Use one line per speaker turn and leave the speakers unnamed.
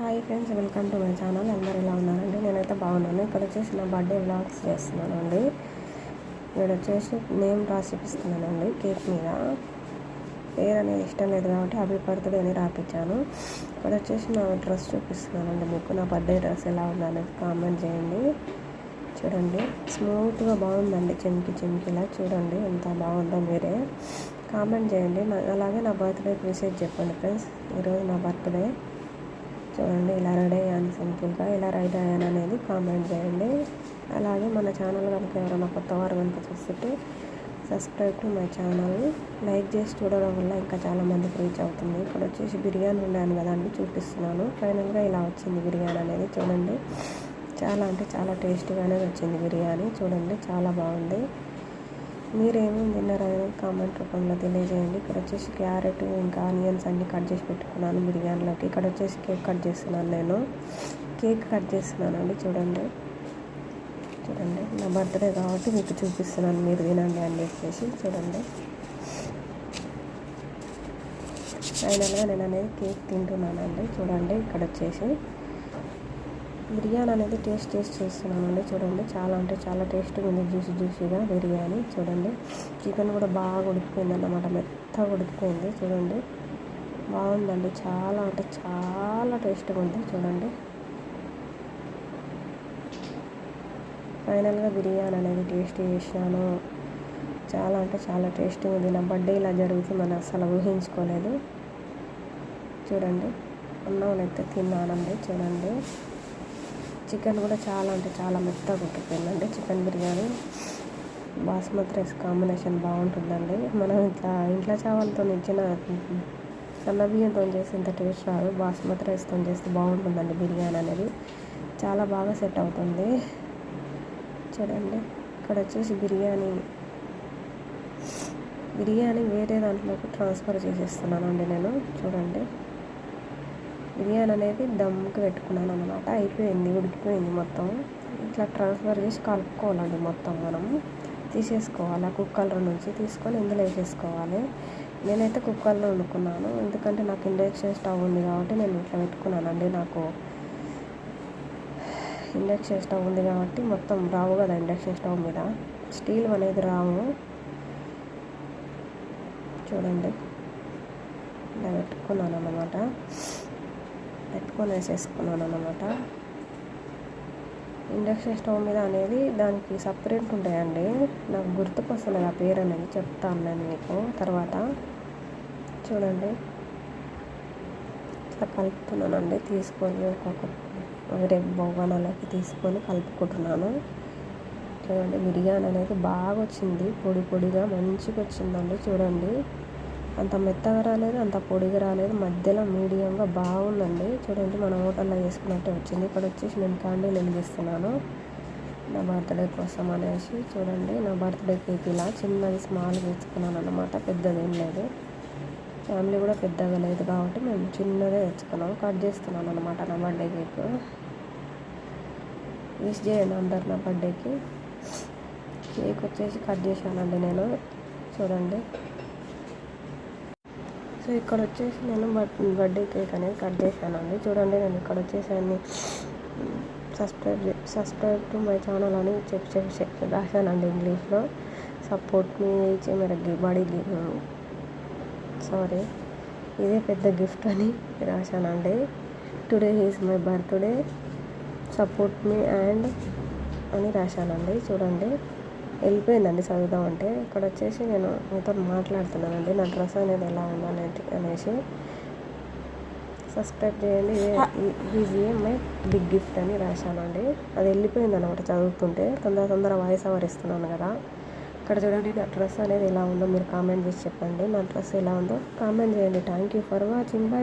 Hi friends welcome to my channel. అందరు ఎలా ఉన్నారండి? నేనైతే బాగున్నాను. ఇక్కడ వచ్చేసి నా బర్త్డే వ్లాగ్స్ చేస్తున్నానండి. ఇక్కడ వచ్చేసి నేమ్ రాసిపిస్తున్నానండి కేక్ మీద. పేరు అనేది ఇష్టం లేదు కాబట్టి హ్యాపీ బర్త్డే అని రాపించాను ఇక్కడ వచ్చేసి నా డ్రెస్ చూపిస్తున్నానండి. మీకు నా బర్త్డే డ్రెస్ ఎలా ఉందనేది కామెంట్ చేయండి. చూడండి. స్మూత్గా బాగుందండి. చెంకి చెంకిలా చూడండి ఎంత బాగుందో మీరే. కామెంట్ చేయండి. అలాగే నా బర్త్డేకి మెసేజ్ చెప్పండి ఫ్రెండ్స్. ఈరోజు నా బర్త్డే. చూడండి ఇలా రెడీ అయ్యాను సింపుల్గా. ఇలా రెడీ అయ్యాను అనేది కామెంట్ చేయండి. అలాగే మన ఛానల్ కనుక ఎవరైనా కొత్త వారు కనుక చూస్తుంటే subscribe to my channel. Like చేసి చూడడం వల్ల ఇంకా చాలామందికి రీచ్ అవుతుంది. ఇక్కడ వచ్చేసి బిర్యానీ ఉండాను అని చూపిస్తున్నాను. ఫైనల్గా ఇలా వచ్చింది బిర్యానీ అనేది చూడండి. చాలా అంటే చాలా టేస్టీగానే వచ్చింది బిర్యానీ. చూడండి చాలా బాగుంది. మీరేమేమి తిన్నారని కామెంట్ రూపంలో తెలియజేయండి. ఇక్కడ వచ్చేసి క్యారెట్ ఇంకా ఆనియన్స్ అన్ని కట్ చేసి పెట్టుకున్నాను బిర్యానీలోకి. ఇక్కడ వచ్చేసి కేక్ కట్ చేస్తున్నాను నేను. కేక్ కట్ చేస్తున్నాను అండి చూడండి. చూడండి. నా బర్త్డే కాబట్టి మీకు చూపిస్తున్నాను. మీరు తినండి అని చెప్పేసి చూడండి. ఫైనల్గా నేను అనేది కేక్ తింటున్నానండి. చూడండి. ఇక్కడ వచ్చేసి బిర్యానీ అనేది టేస్ట్ టేస్ట్ చేస్తున్నామండి. చూడండి చాలా అంటే చాలా టేస్ట్గా ఉంది. జ్యూసీ జ్యూసీగా బిర్యానీ. చూడండి చికెన్ కూడా బాగా ఉడికిపోయింది అన్నమాట మెత్తగా ఉడికిపోయింది. చూడండి బాగుందండి. చాలా అంటే చాలా టేస్ట్గా ఉంది. చూడండి. ఫైనల్గా బిర్యానీ అనేది టేస్ట్ చేసినాను చాలా అంటే చాలా టేస్టీగా ఉంది. నా బర్త్డే ఇలా జరుగుతుందని అసలు ఊహించుకోలేదు. చూడండి అన్నం అయితే తిన్నానండి. చూడండి. చికెన్ కూడా చాలా అంటే చాలా మెత్తగా ఉడికిపోయిందండి chicken biryani basmati rice combination బాగుంటుందండి. మనం ఇట్లా ఇంట్లో చావలతో ఇచ్చిన సన్న బియ్యంతో చేస్తే ఇంత టేస్ట్ రాదు. బాస్మతి రైస్తో చేస్తే బాగుంటుందండి బిర్యానీ అనేది. చాలా బాగా సెట్ అవుతుంది. చూడండి ఇక్కడ వచ్చేసి బిర్యానీ బిర్యానీ వేరే దాంట్లోకి ట్రాన్స్ఫర్ చేసేస్తున్నాను అండి నేను. చూడండి. బిర్యానీ అనేది దమ్కి పెట్టుకున్నాను అనమాట అయిపోయింది ఉడికిపోయింది మొత్తం. ఇట్లా ట్రాన్స్ఫర్ చేసి కలుపుకోవాలండి మొత్తం మనం. తీసేసుకోవాలి ఆ కుక్కర్ నుంచి తీసుకొని ఇందులో వేసేసుకోవాలి. నేనైతే కుక్కర్లో వండుకున్నాను. ఎందుకంటే నాకు ఇండక్షన్ స్టవ్ ఉంది కాబట్టి నేను ఇట్లా పెట్టుకున్నానండి నాకు. ఇండక్షన్ స్టవ్ ఉంది కాబట్టి మొత్తం రావు కదా ఇండక్షన్ స్టవ్ మీద. స్టీల్ అనేది రావు. చూడండి. ఇలా పెట్టుకున్నాను అన్నమాట. పెట్టుకొని వేసేసుకున్నాను అనమాట ఇండక్షన్ స్టవ్ మీద అనేది దానికి సపరేట్ ఉంటాయండి. నాకు గుర్తుకొస్తుంది ఆ పేరు అనేది చెప్తాను నేను మీకు తర్వాత. చూడండి. ఇట్లా కలుపుతున్నానండి తీసుకొని ఒక్కొక్క వేరే బొగనలోకి తీసుకొని కలుపుకుంటున్నాను. చూడండి బిర్యానీ అనేది బాగా వచ్చింది పొడి పొడిగా మంచిగా వచ్చిందండి చూడండి. అంత మెత్తగా రాలేదు అంత పొడిగా రాలేదు. మధ్యలో మీడియంగా బాగుందండి. చూడండి మన హోటల్లో వేసుకున్నట్టే వచ్చింది. ఇక్కడ వచ్చేసి నేను క్యాండిల్ వెలిగిస్తున్నాను. నా బర్త్డే కోసం అనేసి చూడండి. నా బర్త్డే కేక్ ఇలా చిన్నది స్మాల్గా తెచ్చుకున్నాను అనమాట పెద్దది ఏం లేదు. ఫ్యామిలీ కూడా పెద్దగా లేదు కాబట్టి మేము చిన్నదే తెచ్చుకున్నాము. కట్ చేస్తున్నాను అనమాట నా బర్త్డే కేక్. విష్ చేయండి అందరు నా బర్త్డేకి. కేక్ వచ్చేసి కట్ చేశానండి నేను. చూడండి. సో ఇక్కడ వచ్చేసి నేను బర్త్డే కేక్ అనేది కట్ చేశానండి. చూడండి నేను ఇక్కడ వచ్చేసి అన్ని subscribe subscribe to my channel అని చెప్పి చెప్పి చెప్పి రాశానండి ఇంగ్లీష్లో. సపోర్ట్ మీ ఇచ్చే మేరకు బడి సారీ ఇదే పెద్ద గిఫ్ట్ అని రాశానండి. Today is my birthday. Support me and అని రాశానండి. చూడండి. వెళ్ళిపోయిందండి చదువుదాం అంటే. ఇక్కడ వచ్చేసి నేను మీతో మాట్లాడుతున్నానండి నా డ్రెస్ అనేది ఎలా ఉందని అనేసి. సబ్స్క్రైబ్ చేయండి మై బిగ్ గిఫ్ట్ అని రాశానండి అది వెళ్ళిపోయింది అనమాట చదువుతుంటే తొందర తొందర వాయిస్ ఓవర్ ఇస్తున్నాను కదా. ఇక్కడ చూడండి నా డ్రెస్ అనేది ఎలా ఉందో మీరు కామెంట్ చేసి చెప్పండి. నా డ్రెస్ ఎలా ఉందో కామెంట్ చేయండి. Thank you for watching. Bye.